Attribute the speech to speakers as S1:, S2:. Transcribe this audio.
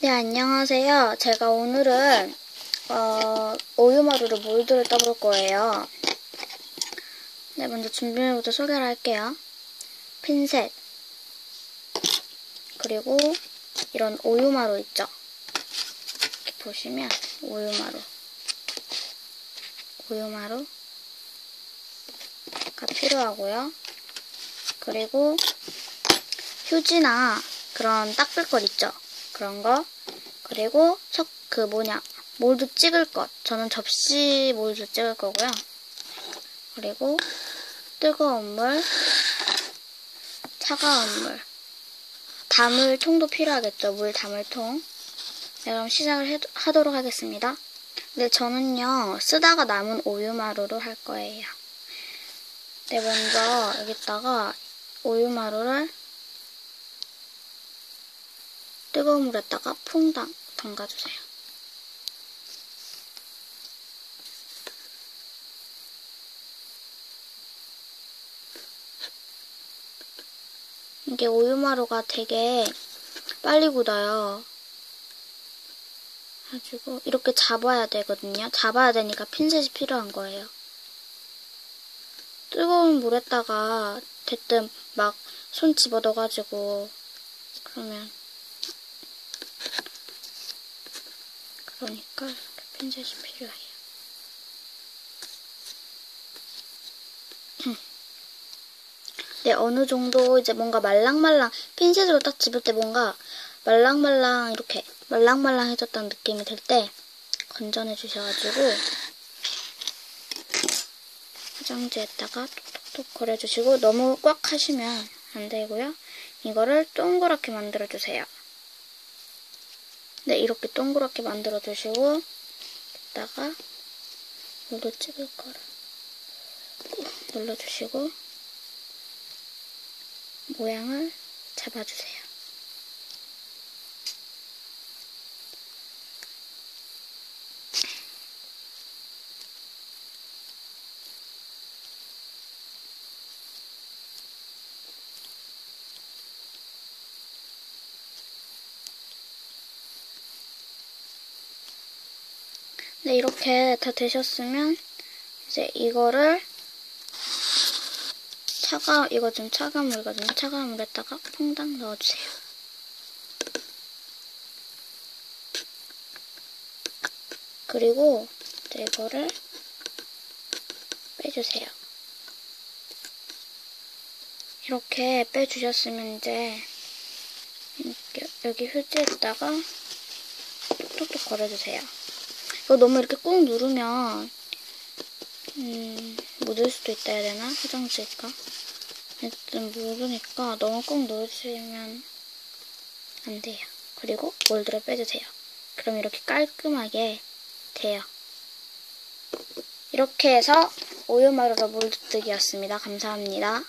S1: 네, 안녕하세요. 제가 오늘은 어, 오유마루로 몰드를 떠볼 거예요. 네, 먼저 준비물부터 소개를 할게요. 핀셋 그리고 이런 오유마루 있죠? 이렇게 보시면 오유마루 오유마루가 필요하고요. 그리고 휴지나 그런 닦을 것 있죠? 그런 거. 그리고 석, 그 뭐냐, 몰드 찍을 것. 저는 접시 몰드 찍을 거고요. 그리고 뜨거운 물, 차가운 물, 담을 통도 필요하겠죠. 물 담을 통. 네, 그럼 시작을 해, 하도록 하겠습니다. 네, 저는요, 쓰다가 남은 우유마루로 할 거예요. 네, 먼저 여기다가 우유마루를 뜨거운 물에다가 퐁 담, 담가주세요. 이게 우유마루가 되게 빨리 굳어요. 가지고 이렇게 잡아야 되거든요. 잡아야 되니까 핀셋이 필요한 거예요. 뜨거운 물에다가 대뜸 막 손 집어 넣어가지고 그러면 그러니까 이렇게 핀셋이 필요해요. 네, 어느 정도 이제 뭔가 말랑말랑, 핀셋으로 딱 집을 때 뭔가 말랑말랑 이렇게 말랑말랑해졌다는 느낌이 들 때 건져내 주셔가지고 화장지에다가 톡톡톡 걸어주시고 너무 꽉 하시면 안 되고요. 이거를 동그랗게 만들어주세요. 네, 이렇게 동그랗게 만들어 주시고 이따가 물도 찍을 거를 눌러주시고 모양을 잡아주세요. 네, 이렇게 다 되셨으면 이제 이거를 차가 이거 좀 차가운 물이거든요. 차가운 물에다가 퐁당 넣어주세요. 그리고 이제 이거를 빼주세요. 이렇게 빼주셨으면 이제 여기 휴지에다가 톡톡톡 걸어주세요. 이거 너무 이렇게 꾹 누르면 음, 묻을 수도 있다 해야 되나? 화장지가 어쨌든 묻으니까 너무 꾹 누르시면 안 돼요. 그리고 몰드를 빼주세요. 그럼 이렇게 깔끔하게 돼요. 이렇게 해서 오유마루로 몰드 뜨기였습니다. 감사합니다.